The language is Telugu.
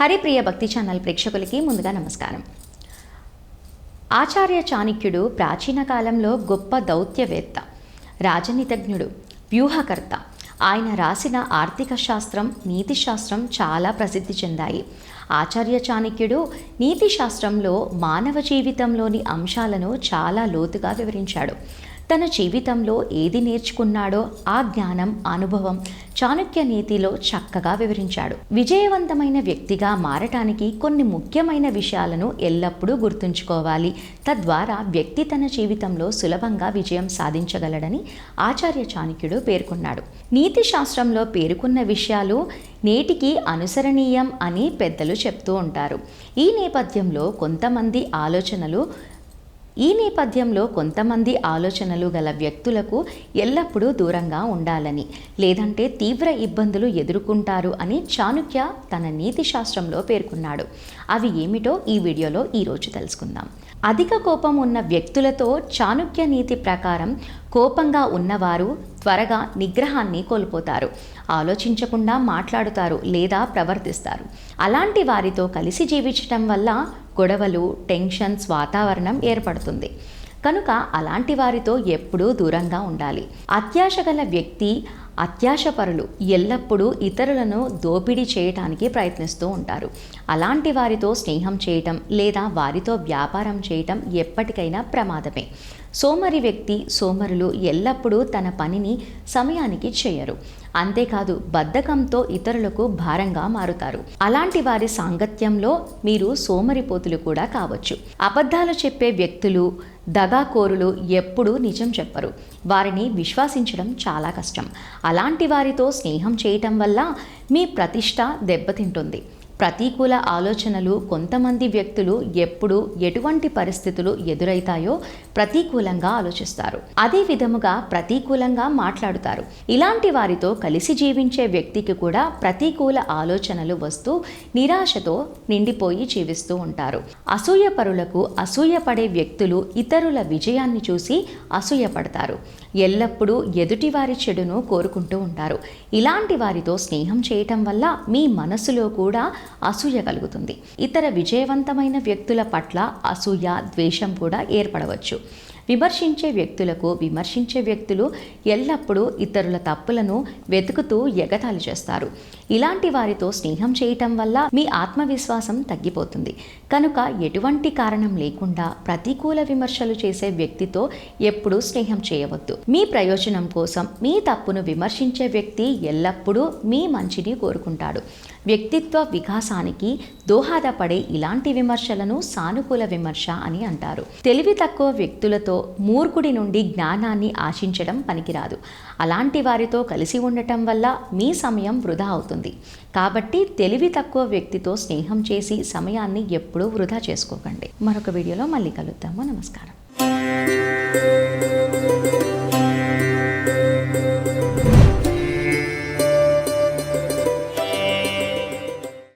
హరిప్రియ భక్తి ఛానల్ ప్రేక్షకులకి ముందుగా నమస్కారం. ఆచార్య చాణక్యుడు ప్రాచీన కాలంలో గొప్ప దౌత్యవేత్త రాజనీతజ్ఞుడు వ్యూహకర్త. ఆయన రాసిన ఆర్థిక శాస్త్రం నీతి శాస్త్రం చాలా ప్రసిద్ధి చెందాయి. ఆచార్య చాణక్యుడు నీతి శాస్త్రంలో మానవ జీవితంలోని అంశాలను చాలా లోతుగా వివరించాడు. తన జీవితంలో ఏది నేర్చుకున్నాడో ఆ జ్ఞానం అనుభవం చాణక్య నీతిలో చక్కగా వివరించాడు. విజయవంతమైన వ్యక్తిగా మారటానికి కొన్ని ముఖ్యమైన విషయాలను ఎల్లప్పుడూ గుర్తుంచుకోవాలి. తద్వారా వ్యక్తి తన జీవితంలో సులభంగా విజయం సాధించగలడని ఆచార్య చాణక్యుడు పేర్కొన్నాడు. నీతి శాస్త్రంలో పేర్కొన్న విషయాలు నేటికి అనుసరణీయం అని పెద్దలు చెప్తూ ఉంటారు. ఈ నేపథ్యంలో కొంతమంది ఆలోచనలు ఈ నేపథ్యంలో కొంతమంది ఆలోచనలు గల వ్యక్తులకు ఎల్లప్పుడూ దూరంగా ఉండాలని లేదంటే తీవ్ర ఇబ్బందులు ఎదుర్కొంటారు అని చాణుక్య తన నీతి శాస్త్రంలో పేర్కొన్నాడు. అవి ఏమిటో ఈ వీడియోలో ఈరోజు తెలుసుకుందాం. అధిక కోపం ఉన్న వ్యక్తులతో చాణుక్య నీతి ప్రకారం కోపంగా ఉన్నవారు త్వరగా నిగ్రహాన్ని కోల్పోతారు. ఆలోచించకుండా మాట్లాడుతారు లేదా ప్రవర్తిస్తారు. అలాంటి వారితో కలిసి జీవించటం వల్ల గొడవలు టెన్షన్స్ వాతావరణం ఏర్పడుతుంది. కనుక అలాంటి వారితో ఎప్పుడూ దూరంగా ఉండాలి. అత్యాశ గల వ్యక్తి అత్యాశపరులు ఎల్లప్పుడూ ఇతరులను దోపిడీ చేయటానికి ప్రయత్నిస్తూ ఉంటారు. అలాంటి వారితో స్నేహం చేయటం లేదా వారితో వ్యాపారం చేయటం ఎప్పటికైనా ప్రమాదమే. సోమరి వ్యక్తి సోమరులు ఎల్లప్పుడూ తన పనిని సమయానికి చేయరు. అంతేకాదు బద్ధకంతో ఇతరులకు భారంగా మారుతారు. అలాంటి వారి సాంగత్యంలో మీరు సోమరిపోతులు కూడా కావచ్చు. అబద్ధాలు చెప్పే వ్యక్తులు దగాకోరులు ఎప్పుడూ నిజం చెప్పరు. వారిని విశ్వసించడం చాలా కష్టం. అలాంటి వారితో స్నేహం చేయటం వల్ల మీ ప్రతిష్ట దెబ్బతింటుంది. ప్రతికూల ఆలోచనలు కొంతమంది వ్యక్తులు ఎప్పుడు ఎటువంటి పరిస్థితులు ఎదురైతాయో ప్రతికూలంగా ఆలోచిస్తారు. అదే విధముగా ప్రతికూలంగా మాట్లాడుతారు. ఇలాంటి వారితో కలిసి జీవించే వ్యక్తికి కూడా ప్రతికూల ఆలోచనలు వస్తూ నిరాశతో నిండిపోయి జీవిస్తూ ఉంటారు. అసూయపరులకు అసూయపడే వ్యక్తులు ఇతరుల విజయాన్ని చూసి అసూయపడతారు. ఎల్లప్పుడూ ఎదుటివారి చెడును కోరుకుంటూ ఉంటారు. ఇలాంటి వారితో స్నేహం చేయటం వల్ల మీ మనసులో కూడా అసూయ కలుగుతుంది. ఇతర విజయవంతమైన వ్యక్తుల పట్ల అసూయ ద్వేషం కూడా ఏర్పడవచ్చు. విమర్శించే వ్యక్తులకు విమర్శించే వ్యక్తులు ఎల్లప్పుడూ ఇతరుల తప్పులను వెతుకుతూ ఎగతాళి చేస్తారు. ఇలాంటి వారితో స్నేహం చేయటం వల్ల మీ ఆత్మవిశ్వాసం తగ్గిపోతుంది. కనుక ఎటువంటి కారణం లేకుండా ప్రతికూల విమర్శలు చేసే వ్యక్తితో ఎప్పుడూ స్నేహం చేయవద్దు. మీ ప్రయోజనం కోసం మీ తప్పును విమర్శించే వ్యక్తి ఎల్లప్పుడూ మీ మంచిని కోరుకుంటాడు. వ్యక్తిత్వ వికాసానికి దోహదపడే ఇలాంటి విమర్శలను సానుకూల విమర్శ అని అంటారు. తెలివి తక్కువ వ్యక్తులతో మూర్ఖుడి నుండి జ్ఞానాన్ని ఆశించడం పనికిరాదు. అలాంటి వారితో కలిసి ఉండటం వల్ల మీ సమయం వృధా అవుతుంది. కాబట్టి తెలివి తక్కువ వ్యక్తితో స్నేహం చేసి సమయాన్ని ఎప్పుడూ వృధా చేసుకోకండి. మరొక వీడియోలో మళ్ళీ కలుద్దాము. నమస్కారం.